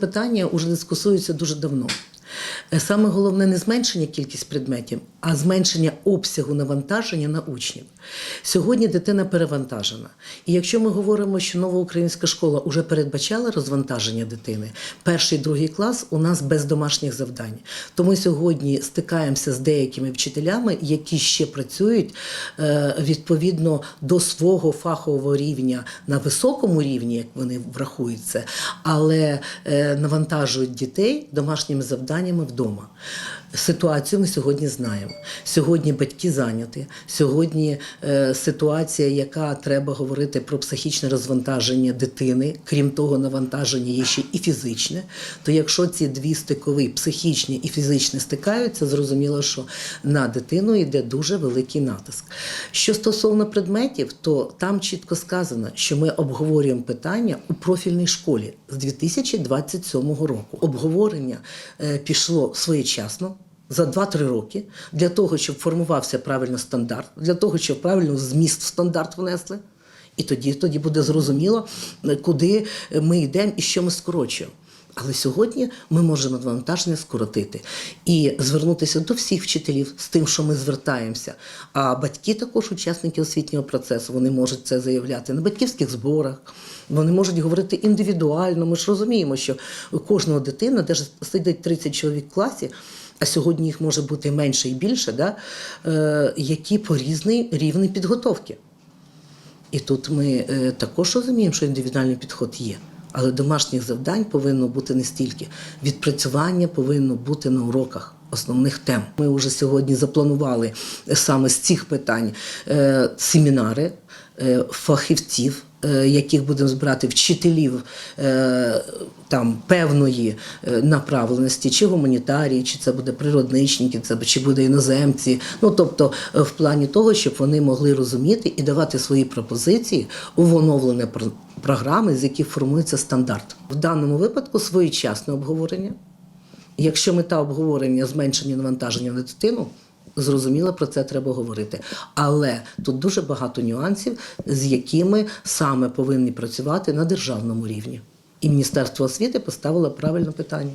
Питання вже дискусується дуже давно. Е, Саме головне не зменшення кількість предметів, а зменшення обсягу навантаження на учнів. Сьогодні дитина перевантажена. І якщо ми говоримо, що нова українська школа вже передбачала розвантаження дитини, перший другий клас у нас без домашніх завдань. Тому сьогодні стикаємося з деякими вчителями, які ще працюють е, відповідно до свого фахового рівня на високому рівні, як вони врахують це, але е, навантажують дітей домашніми завданнями вдома. Ситуацію ми сьогодні знаємо. Сьогодні батьки зайняті. Сьогодні е, ситуація, яка треба говорити про психічне розвантаження дитини, крім того, навантаження є ще і фізичне. То якщо ці дві стикові, психічні і фізичне стикаються, зрозуміло, що на дитину йде дуже великий натиск. Що стосовно предметів, то там чітко сказано, що ми обговорюємо питання у профільній школі з 2027 року. Обговорення е, пішло своєчасно. За 2-3 роки для того, щоб формувався правильно стандарт, для того, щоб правильно зміст в стандарт внесли, і тоді, тоді буде зрозуміло, куди ми йдемо і що ми скорочуємо. Але сьогодні ми можемо навантаження скоротити і звернутися до всіх вчителів з тим, що ми звертаємося. А батьки також учасники освітнього процесу, вони можуть це заявляти на батьківських зборах. Вони можуть говорити індивідуально. Ми ж розуміємо, що кожного дитина, де ж сидить 30 чоловік в класі, а сьогодні їх може бути менше і більше, да, е, які по різний рівень підготовки. І тут ми е, також розуміємо, що індивідуальний підход є. Але домашніх завдань повинно бути не стільки. Відпрацювання повинно бути на уроках основних тем. Ми вже сьогодні запланували саме з цих питань е, семінари е, фахівців, е, яких будемо збирати вчителів там певної направленості, чи гуманітарії, чи це буде природничники, це чи буде іноземці. Ну тобто, в плані того, щоб вони могли розуміти і давати свої пропозиції у оновлені пр- програми, з яких формується стандарт. В даному випадку своєчасне обговорення. Якщо мета обговорення зменшення навантаження на дитину, зрозуміло, про це треба говорити. Але тут дуже багато нюансів, з якими саме повинні працювати на державному рівні. І Міністерство освіти поставило правильне питання.